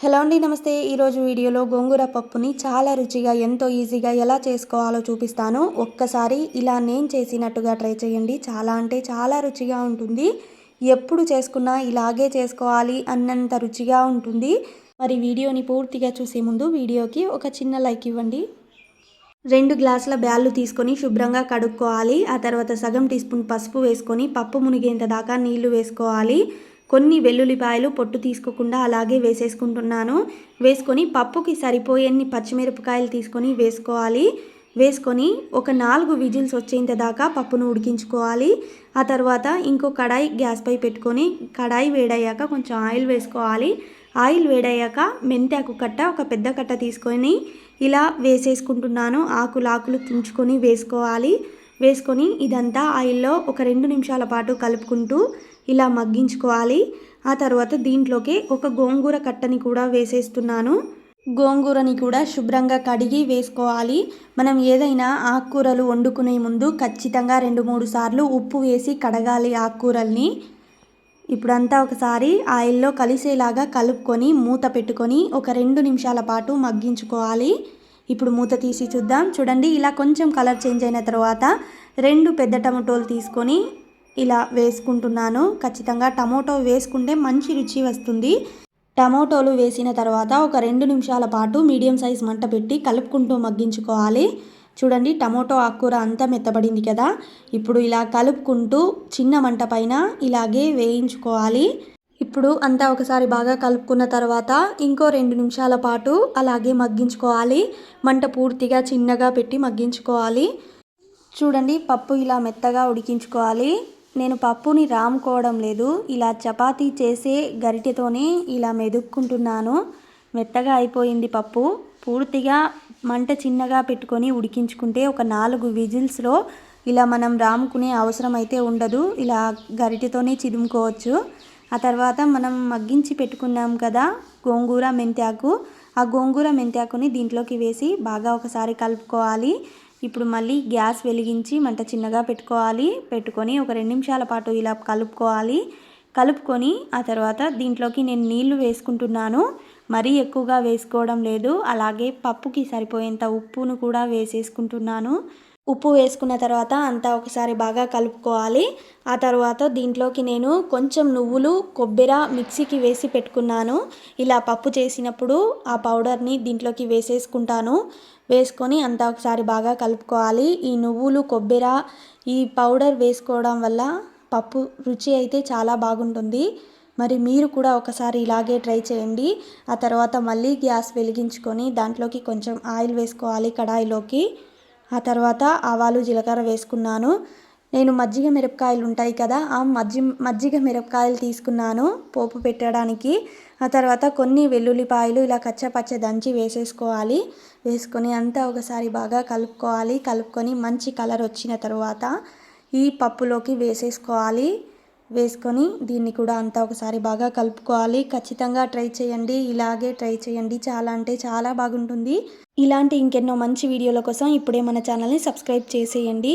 Hello అండి నమస్తే. ఈరోజు వీడియోలో గోంగూర పప్పుని చాలా రుచిగా ఎంతో ఈజీగా ఎలా చేసుకోవాలో చూపిస్తాను. ఒక్కసారి ఇలా నేను చేసినట్టుగా ట్రై చేయండి. చాలా అంటే చాలా రుచిగా ఉంటుంది. ఎప్పుడు చేసుకున్నా ఇలాగే చేసుకోవాలి అన్నంత రుచిగా ఉంటుంది. మరి వీడియోని పూర్తిగా చూసే ముందు వీడియోకి ఒక చిన్న లైక్ ఇవ్వండి. రెండు గ్లాసుల బ్యాళ్ళు తీసుకొని శుభ్రంగా కడుక్కోవాలి. ఆ తర్వాత సగం టీ స్పూన్ పసుపు వేసుకొని పప్పు మునిగేంత దాకా నీళ్ళు వేసుకోవాలి. కొన్ని వెల్లుల్లిపాయలు పొట్టు తీసుకోకుండా అలాగే వేసేసుకుంటున్నాను. వేసుకొని పప్పుకి సరిపోయేన్ని పచ్చిమిరపకాయలు తీసుకొని వేసుకోవాలి. వేసుకొని ఒక నాలుగు విజిల్స్ వచ్చేంత దాకా పప్పును ఉడికించుకోవాలి. ఆ తర్వాత ఇంకో కడాయి గ్యాస్పై పెట్టుకొని కడాయి వేడయ్యాక కొంచెం ఆయిల్ వేసుకోవాలి. ఆయిల్ వేడయ్యాక మెంతాకు కట్ట ఒక పెద్ద కట్ట తీసుకొని ఇలా వేసేసుకుంటున్నాను. ఆకులు ఆకులు తుంచుకొని వేసుకోవాలి. వేసుకొని ఇదంతా ఆయిల్లో ఒక రెండు నిమిషాల పాటు కలుపుకుంటూ ఇలా మగ్గించుకోవాలి. ఆ తర్వాత దీంట్లోకి ఒక గోంగూర కట్టని కూడా వేసేస్తున్నాను. గోంగూరని కూడా శుభ్రంగా కడిగి వేసుకోవాలి. మనం ఏదైనా ఆకుకూరలు వండుకునే ముందు ఖచ్చితంగా రెండు మూడు సార్లు ఉప్పు వేసి కడగాలి ఆకుకూరల్ని. ఇప్పుడంతా ఒకసారి ఆయిల్లో కలిసేలాగా కలుపుకొని మూత పెట్టుకొని ఒక రెండు నిమిషాల పాటు మగ్గించుకోవాలి. ఇప్పుడు మూత తీసి చూద్దాం. చూడండి ఇలా కొంచెం కలర్ చేంజ్ అయిన తర్వాత రెండు పెద్ద టమాటోలు తీసుకొని ఇలా వేసుకుంటున్నాను. ఖచ్చితంగా టమోటో వేసుకుంటే మంచి రుచి వస్తుంది. టమోటోలు వేసిన తర్వాత ఒక రెండు నిమిషాల పాటు మీడియం సైజ్ మంట పెట్టి కలుపుకుంటూ మగ్గించుకోవాలి. చూడండి టమోటో ఆకుకూర అంతా మెత్తబడింది కదా. ఇప్పుడు ఇలా కలుపుకుంటూ చిన్న మంట పైన ఇలాగే వేయించుకోవాలి. ఇప్పుడు అంతా ఒకసారి బాగా కలుపుకున్న తర్వాత ఇంకో రెండు నిమిషాల పాటు అలాగే మగ్గించుకోవాలి. మంట పూర్తిగా చిన్నగా పెట్టి మగ్గించుకోవాలి. చూడండి పప్పు ఇలా మెత్తగా ఉడికించుకోవాలి. నేను పప్పుని రాముకోవడం లేదు. ఇలా చపాతీ చేసే గరిటెతోనే ఇలా మెదుక్కుంటున్నాను. మెత్తగా అయిపోయింది పప్పు. పూర్తిగా మంట చిన్నగా పెట్టుకొని ఉడికించుకుంటే ఒక నాలుగు విజిల్స్లో ఇలా మనం రాముకునే అవసరం అయితే ఉండదు. ఇలా గరిటెతోనే చిదుముకోవచ్చు. ఆ తర్వాత మనం మగ్గించి పెట్టుకున్నాం కదా గోంగూర మెంతాకు. ఆ గోంగూర మెంతాకుని దీంట్లోకి వేసి బాగా ఒకసారి కలుపుకోవాలి. ఇప్పుడు మళ్ళీ గ్యాస్ వెలిగించి మంట చిన్నగా పెట్టుకోవాలి. పెట్టుకొని ఒక రెండు నిమిషాల పాటు ఇలా కలుపుకోవాలి. కలుపుకొని ఆ తర్వాత దీంట్లోకి నేను నీళ్ళు వేసుకుంటున్నాను. మరీ ఎక్కువగా వేసుకోవడం లేదు. అలాగే పప్పుకి సరిపోయేంత ఉప్పును కూడా వేసేసుకుంటున్నాను. ఉప్పు వేసుకున్న తర్వాత అంతా ఒకసారి బాగా కలుపుకోవాలి. ఆ తర్వాత దీంట్లోకి నేను కొంచెం నువ్వులు కొబ్బరి మిక్సీకి వేసి పెట్టుకున్నాను. ఇలా పప్పు చేసినప్పుడు ఆ పౌడర్ని దీంట్లోకి వేసేసుకుంటాను. వేసుకొని అంతా ఒకసారి బాగా కలుపుకోవాలి. ఈ నువ్వులు కొబ్బరి ఈ పౌడర్ వేసుకోవడం వల్ల పప్పు రుచి అయితే చాలా బాగుంటుంది. మరి మీరు కూడా ఒకసారి ఇలాగే ట్రై చేయండి. ఆ తర్వాత మళ్ళీ గ్యాస్ వెలిగించుకొని దాంట్లోకి కొంచెం ఆయిల్ వేసుకోవాలి కడాయిలోకి. తర్వాత ఆవాలు జీలకర్ర వేసుకున్నాను. నేను మజ్జిగ మిరపకాయలు ఉంటాయి కదా ఆ మజ్జి మజ్జిగ మిరపకాయలు తీసుకున్నాను పోపు పెట్టడానికి. ఆ తర్వాత కొన్ని వెల్లుల్లిపాయలు ఇలా కచ్చపచ్చ దంచి వేసేసుకోవాలి. వేసుకొని అంతా ఒకసారి బాగా కలుపుకోవాలి. కలుపుకొని మంచి కలర్ వచ్చిన తర్వాత ఈ పప్పులోకి వేసేసుకోవాలి. వేసుకొని దీన్ని కూడా అంతా ఒకసారి బాగా కలుపుకోవాలి. ఖచ్చితంగా ట్రై చేయండి. ఇలాగే ట్రై చేయండి. చాలా అంటే చాలా బాగుంటుంది. ఇలాంటి ఇంకెన్నో మంచి వీడియోల కోసం ఇప్పుడే మన ఛానల్ని సబ్స్క్రైబ్ చేసేయండి.